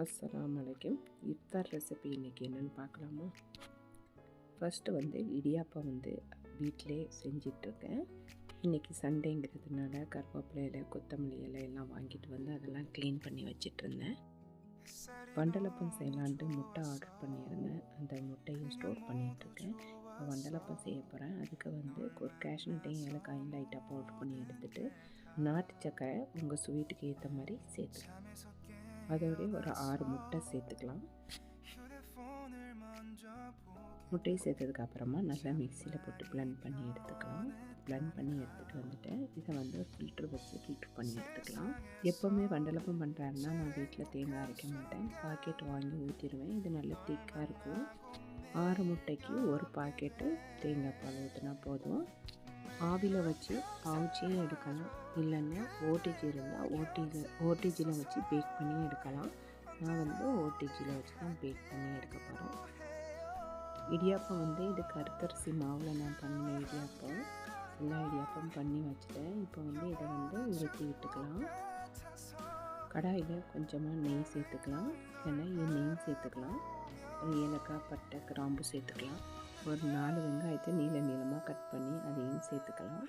அஸ்ஸலாமு வலைக்கும் இஃப்தார் ரெசிபி இன்றைக்கி என்னென்னு பார்க்கலாமா? ஃபஸ்ட்டு வந்து இடியாப்பம் வந்து வீட்டிலே செஞ்சிட்ருக்கேன். இன்றைக்கி சண்டேங்கிறதுனால கருவேப்பிலையில கொத்தமல்லி இலை எல்லாம் வாங்கிட்டு வந்து அதெல்லாம் க்ளீன் பண்ணி வச்சிட்ருந்தேன். வண்டலப்பம் செய்யலான்ட்டு முட்டை ஆர்டர் பண்ணியிருந்தேன். அந்த முட்டையும் ஸ்டோர் பண்ணிகிட்ருக்கேன் இப்போ வண்டலப்பம் செய்ய போகிறேன் அதுக்கு வந்து ஒரு கேஷ்நட்டையும் ஏலக்காயும் லைட்டாக பவுடர் பண்ணி எடுத்துகிட்டு நாட்டு சக்கரை உங்கள் ஸ்வீட்டுக்கு ஏற்ற மாதிரி சேர்த்துக்கலாம். அதோடய ஒரு ஆறு முட்டை சேர்த்துக்கலாம். முட்டையை சேர்த்ததுக்கு அப்புறமா நல்லா மிக்சியில் போட்டு பிளண்ட் பண்ணி எடுத்துக்கலாம். பிளண்ட் பண்ணி எடுத்துகிட்டு வந்துட்டேன் இதை வந்து ஒரு ஃபில்ட்ரு வச்சு ஃபில்ட்ரு பண்ணி எடுத்துக்கலாம். எப்போவுமே வண்டலப்பம் பண்ணுறாருன்னா நான் வீட்டில் தேங்காய் அரைக்க மாட்டேன். பாக்கெட் வாங்கி ஊற்றிடுவேன் இது நல்லா திக்காக இருக்கும். ஆறு முட்டைக்கு ஒரு பாக்கெட்டு தேங்காய் பால் ஊற்றினா போதும். ஆவியில் வச்சு பாவுச்சியும் எடுக்கலாம். இல்லைன்னா ஓடிஜி இருந்தால் ஓடிஜி ஓடிஜியில் வச்சு பேக் பண்ணி எடுக்கலாம். நான் வந்து ஓடிஜியில் வச்சு தான் பேக் பண்ணி எடுக்க போகிறேன் இடியாப்பம் வந்து இது கருத்தரிசி மாவில் நான் பண்ணின இடியாப்பம். எல்லா இடியாப்பம் பண்ணி வச்சுட்டேன். இப்போ வந்து இதை வந்து உருட்டி விட்டுக்கலாம். கடாயில் கொஞ்சமாக நெய் சேர்த்துக்கலாம். இல்லைன்னா நெய் சேர்த்துக்கலாம். ஏலக்காய் பட்டை கிராம்பு சேர்த்துக்கலாம். ஒரு நாலு வெங்காயத்தை நீள நீளமாக கட் பண்ணி அதையும் சேர்த்துக்கலாம்.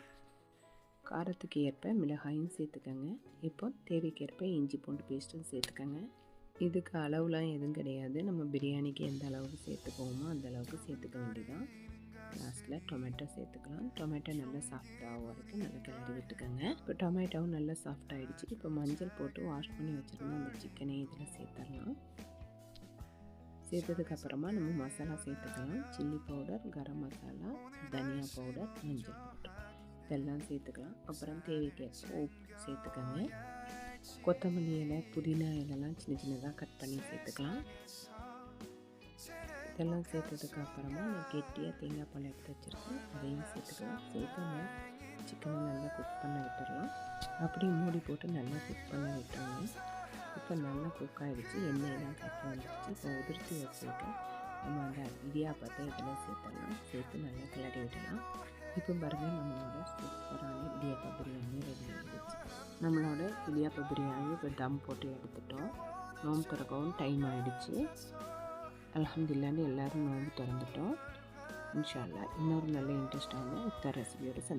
காரத்துக்கு ஏற்ப மிளகாயும் சேர்த்துக்கோங்க. இப்போ தேவைக்கேற்ப இஞ்சி பூண்டு பேஸ்ட்டும் சேர்த்துக்கோங்க. இதுக்கு அளவுலாம் எதுவும் கிடையாது. நம்ம பிரியாணிக்கு எந்த அளவுக்கு சேர்த்துக்கோமோ அந்த அளவுக்கு சேர்த்துக்க வேண்டியதான் லாஸ்ட்டில் டொமேட்டோ சேர்த்துக்கலாம். டொமேட்டோ நல்லா சாஃப்டாக வரைக்கும் நல்லா கிளறி விட்டுக்கோங்க. இப்போ டொமேட்டோவும் நல்லா சாஃப்ட் ஆகிடுச்சு இப்போ மஞ்சள் போட்டு வாஷ் பண்ணி வச்சுருந்தோம் அந்த சிக்கனை இதில் சேர்த்துடலாம். சேர்த்ததுக்கப்புறமா நம்ம மசாலா சேர்த்துக்கலாம். சில்லி பவுடர் கரம் மசாலா தனியா பவுடர் மஞ்சள் பவுடர் இதெல்லாம் சேர்த்துக்கலாம். அப்புறம் தேவைக்கேற்ப உப்பு சேர்த்துக்கோங்க. கொத்தமல்லி இலை புதினா இலைலாம் சின்ன சின்னதாக கட் பண்ணி சேர்த்துக்கலாம். இதெல்லாம் சேர்த்ததுக்கு அப்புறமா நான் கெட்டியாக தேங்காய் பால் எடுத்து வச்சுருக்கேன். அதையும் சேர்த்துக்கலாம். சேர்த்து சிக்கனை நல்லா குக் பண்ண விட்டுடலாம் அப்படியே மூடி போட்டு நல்லா குக் பண்ண விட்டுருங்க. இப்போ நல்லா குக் ஆகிடுச்சு எண்ணெயெல்லாம் கட்டி வந்துடுச்சு இப்போ உதிர்த்து வச்சுருக்கேன் நம்ம அந்த இடியாப்பத்தை இதில் சேர்த்துடலாம் சேர்த்து நல்லா கிளறி விடலாம் இப்போ பாருங்கள் நம்மளோட சூப்பரான இடியாப்பா பிரியாணி ரெடி ஆகிடுச்சு நம்மளோட இடியாப்பா பிரியாணி இப்போ தம் போட்டு எடுத்துட்டோம் நோம்பு திறக்கவும் டைம் ஆகிடுச்சு அலமதுல்லான்னு எல்லோரும் நோம்பு திறந்துட்டோம் இன்ஷால்லா இன்னொரு நல்ல இன்ட்ரெஸ்டான இஃப்தார் ரெசிபியோட சந்தி